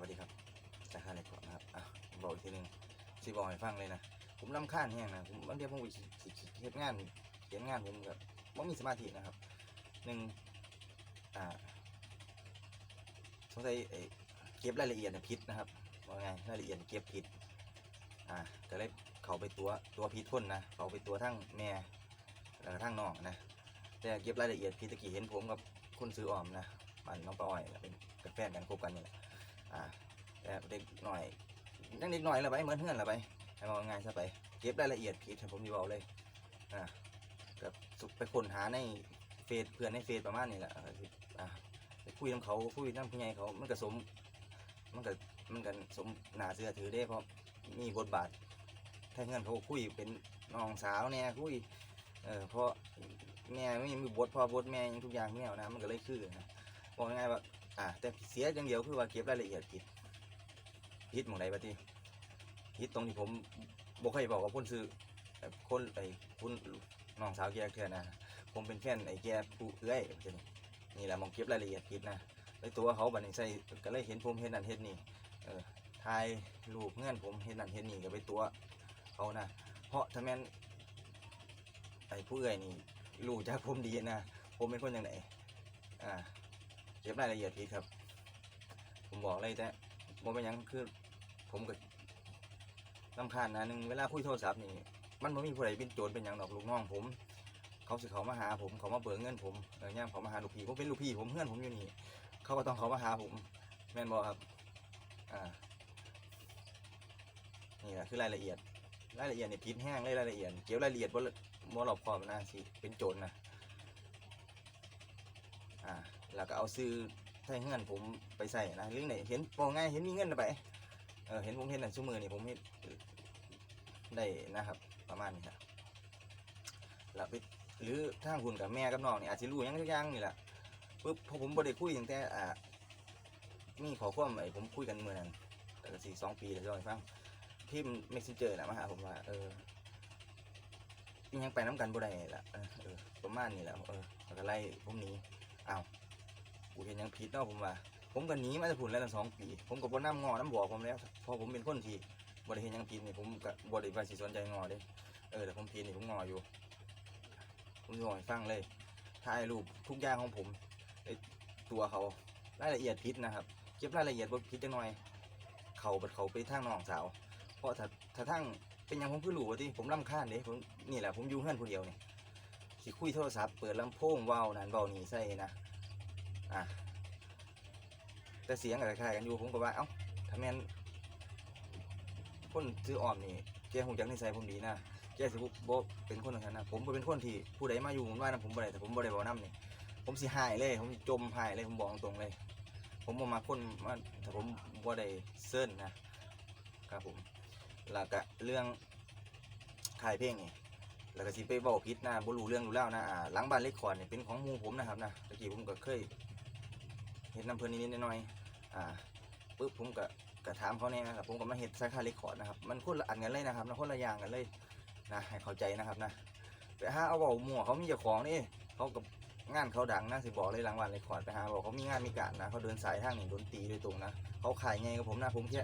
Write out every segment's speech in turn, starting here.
วัสดีครับจากค่าเรคคอร์ดนะครับอะบอกอีกทีหนึ่งสิบอกให้ฟังเลยนะผมลำคาญแห้งนะผมบางทีผมไปสิสิสิเฮ็ดงานเขียนงานผมแบบไม่มีสมาธินะครับหนึ่งอ่าสงสัยเก็บรายละเอียดผิดนะครับว่าไงรายละเอียดเก็บผิดอ่าก็เลยเขาไปตัวตัวผิดคนนะเขาไปตัวทั้งแม่แล้วก็ทั้งน้องนะแต่เก็บรายละเอียดผิดตะกี้เห็นผมกับคุณซื้อออมนะบ้านน้องปลาอ้อยเป็นเป็นแฟนกันคบกันนี่แหละ อ่าแต่เด็กหน่อยยังเด็กหน่อยละไปเหมือนเพื่อนละไปให้มองง่ายซะไปเก็บรายละเอียดผิดผมดีบอกเลยอ่ากับสุไปค้นหาในเฟซเพื่อนในเฟซประมาณนี้แหละอ่าไปคุยน้ำเขาคุยน้ำผู้ใหญ่เขามันก็สมมันก็มันก็สมหนาเสื้อถือได้เพราะมีบทบาทถ้าเงื่อนเขาคุยเป็นน้องสาวเนี่ยคุยเออเพราะแม่ไม่มีบทพ่อบทแม่ยังทุกอย่างแนวนะมันก็เลยคือนะบอกง่ายว่า อ่าแต่เสียอย่างเดียวคือว่าเก็บรายละเอียดผิดผิดหมองใดปะทีผิดตรงที่ผมบอกให้บอกกับคนซื้อคนไอ้คุณน้องสาวแกเทื่อนะผมเป็นแฟนไอ้แกผู้เอื้อยนี่นี่แหละมองเก็บรายละเอียดผิดนะแล้ตัวเขาบัดนี้ใส่ก็เลยเห็นผมเห็นนั่นเห็นนี่เออถ่ายรูปเงื่อนผมเห็นนั่นเห็นนี่ก็ไปตัวเขานะเพราะถ้าแม่นไอ้ผู้เอื้อยนี่รู้จักผมดีนะผมเป็นคนยังไงอ่า ก็บรายละเอียดผิดครับ ผมบอกเลยแต่บ่เป็นหยังคือ ผมกับลำคาญนะหนึ่งเวลาคุยโทรศัพท์นี่ มันไม่มีผู้ใดเป็นโจรเป็นหยังดอกลูกน้องผม เขาสิเขามาหาผมเขามาเบิกเงินผมเออย่างเขามาหาลูกพี่ผมเป็นลูกพี่ผมเพื่อนผมอยู่นี่ เขาก็ต้องเขามาหาผม แม่นบอกครับ อ่า นี่แหละคือรายละเอียด รายละเอียดเนี่ยผิดแห้งเลยรายละเอียด เก็บรายละเอียดบ่บ่รอบคอบนะสิเป็นโจรนะอ่า แล้วก็เอาซื้อใส่เงินผมไปใส่นะเรื่องไหนเห็นบอกง่ายเห็นมีเงินนะไปเออเห็นผมเห็นในชั่วมือนี่ผมเห็นได้นะครับ ประมาณนี้ครับแล้วไปหรือทางคุณกับแม่กับน้องนี่อาจจะรู้ยังสักอย่างนี่แหละปุ๊บพอผมบ่ได้คุยตั้งแต่อ่ามีขอความไอ้ผมคุยกันเมื่อนั้นแต่สี่สองปีแล้วจะให้ฟังที่เมสเซนเจอร์นะมาหาผมว่าเออยังไปน้ำกันบ่ได้ละเออประมาณนี้แหละเออแล้วก็ไล่ผมหนี้อ้าว ยังผิดเนาะผมว่า ผมก็หนีมาจะผุนแล้วตั้งสองปี ผมก็บ่น้ำงอน้ำบอกผมแล้วพอผมเป็นคนที่บ่ได้เห็นยังผิดนี่ผมก็บ่ได้ว่าสิสนใจงอเด้เออแต่ผมผิดนี่ผมงออยู่ ผมจะบอให้ฟังเลยถ่ายรูปทุกอย่างของผมไอตัวเขารายละเอียดผิดนะครับเก็บรายละเอียดบ่ผิดจังหน่อย เขาบัดเขาไปทางน้องสาว เพราะถ้าถ้าทางเป็นยังผมคือรู้ว่าที่ผมรำคาญเด้ผมนี่แหละผมอยู่เฮือนผู้เดียวนี่สิคุยโทรศัพท์เปิดลำโพงว้าวนั่นเว้าวนี่ใส่นะอะ แต่เสียงก็คล้ายกันอยู่ผมก็ว่าเอ้าถ้าแม่นคนซื้อออมนี่แกคงจักนิสัยผมดีนะแกสิบ่บ่เป็นคนอย่างนั้นนะผมบ่เป็นคนที่ผู้ใดมาอยู่ผมว่านะผมบ่ได้แต่ผมบ่ได้บอกนํนี่ผมสิหายเลย ผมจมหายเลยผมบอกตรงเลย ผมบ่มาคนมาถ้าผมบ่ได้เซิร์นนะครับผมแล้วก็เรื่องขายเพลงนี่แล้วก็สิไปบอกพิษนะบ่รู้เรื่องรู้แล้วนะอ่าหลังบ้านเล็กคอร์ดเนี่ยเป็นของหมูผมนะครับนะตะกี้ผมก็เคยเห็นน้ำเพลินนิดๆหน่อยๆ อ่าปุ๊บผมก็ก็ถามเขาเนี่ยนะครับผมก็มาเห็นสาขาเล็กคอร์ดนะครับ มันคนละอันกันเลยนะครับนะคนละอย่างกันเลยนะให้เข้าใจนะครับนะไปหาเอาบอกหมั่วเขามีเจ้าของนี่เขากับงานเขาดังนะสิบอกเลยหลังบ้านเล็กคอร์ดไปหาบอกเขามีงานมีการนะเขาเดินสายทางนี่ดนตรีโดยตรงนะเขาขายไงกับผมนะผมแค่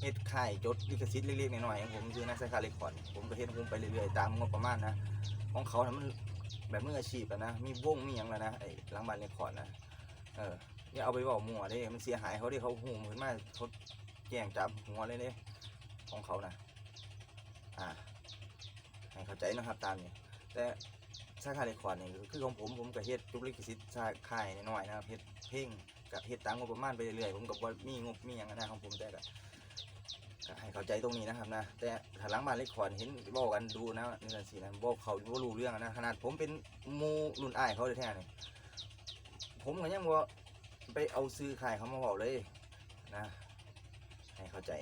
เฮ็ดขายจดลิขสิทธิ์เล็กๆน้อยๆของผมซื้อนะสาขาเล็กคอร์ดผมก็เฮ็ดของผมไปเรื่อยๆตามงบประมาณนะของเขาทำมันแบบมืออาชีพนะมีวงมีอย่างแล้วนะไอ้หลังบ้านเรคคอร์ดนะเออ อย่าเอาไปบอกมั่วเด้มันเสียหายเขาเด้เขาหูเหมือนมาเขาแย่งจับหัวเลยเด้ของเขานะอ่าให้เข้าใจนะครับตามนี้แต่สาขาเรคคอร์ดนี่คือของผมผมก็เฮ็ดจุลิขสิทธิ์สาขายน้อยๆนะครับเฮ็ดเพลงกับเฮ็ดตามงบประมาณไปเรื่อยๆผมกับว่ามีงบมีอย่างนั้นของผมแต่ก็กให้เข้าใจตรงนี้นะครับนะแต่ถ้าหลังบ้านเล็กขอนเห็นบอกกันดูนะนี่นั่นสินะบอกเขาว่ารู้เรื่องนะขนาดผมเป็นมูรุ่นอ้ายเขาเลยแท้ๆนี่ผมก็ยังว่า ไปเอาซื้อขายเขามาบอกเลยนะให้เข้าใจ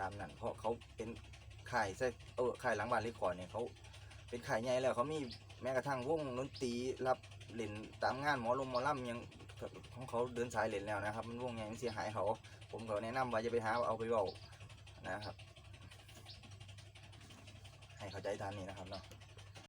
ตามนั้นเพราะเขาเป็นขายใช่เออขายหลังบ้านเล็กขอเนี่ยเขาเป็นขายใหญ่แล้วเขามีแม้กระทั่งวงดนตรีรับเล่นตามงานหมอลมหมอลำยังของเขาเดินสายเล่นแล้วนะครับ มันวงใหญ่มันเสียหายเขา ผมก็แนะนำว่าจะไปหาเอาไปบอกนะครับ ให้เข้าใจตามนี้นะครับเนาะ